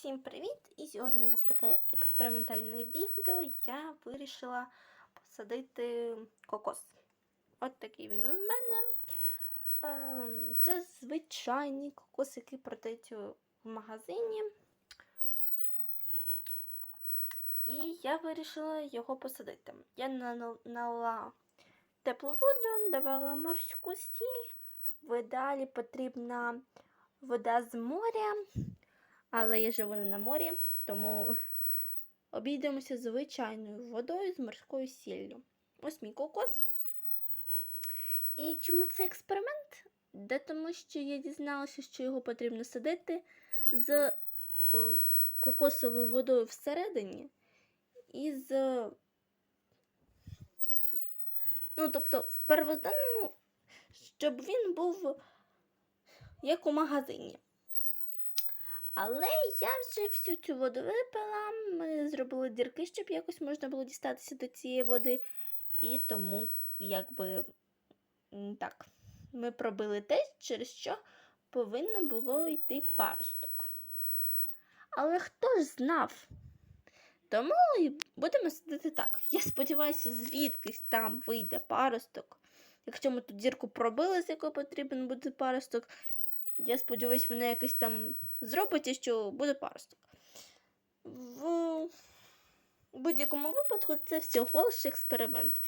Всім привіт! І сьогодні у нас таке експериментальне відео. Я вирішила посадити кокос. От такий він у мене. Ем, Це звичайний кокос, який продають в магазині. І я вирішила його посадити. Я нал- налила теплу воду, додала морську сіль. В потрібна вода з моря. Але я живу не на морі, тому обійдемося звичайною водою з морською сіллю. Ось мій кокос. І чому це експеримент? Де тому, що я дізналася, що його потрібно садити з е, кокосовою водою всередині і з. Ну, тобто, в первозданному, щоб він був як у магазині. Але я вже всю цю воду випила. Ми зробили дірки, щоб якось можна було дістатися до цієї води. І тому, якби так, ми пробили тест, через що повинно було йти паросток. Але хто ж знав? Тому будемо сидіти так. Я сподіваюся, звідкись там вийде паросток. Якщо ми тут дірку пробили, з якої потрібен буде паросток, я сподіваюся, мене якось там зробить, і що буде паросток. В будь-якому випадку це всього лише експеримент.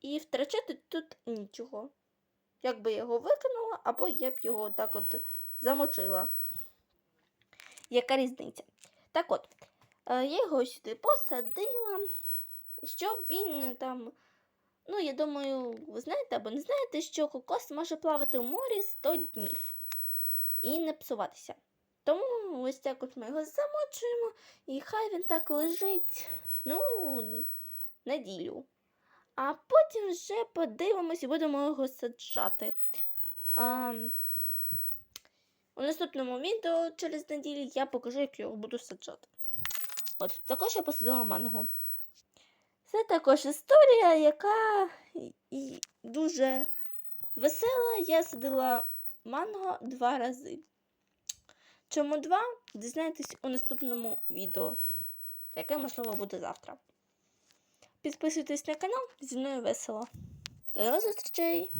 І втрачати тут нічого. Якби я його викинула, або я б його так от замочила. Яка різниця? Так от, е, я його сюди посадила, щоб він там. Ну, я думаю, ви знаєте або не знаєте, що кокос може плавати в морі 100 днів і не псуватися. Тому ось так от ми його замочуємо, і хай він так лежить, ну, неділю. А потім вже подивимось і будемо його саджати. А, у наступному відео через неділю я покажу, як його буду саджати. От, також я посадила манго. Це також історія, яка і- дуже весела. Я садила манго два рази. Чому два? Дізнайтесь у наступному відео, яке, можливо, буде завтра. Підписуйтесь на канал, зі мною весело. До зустрічей!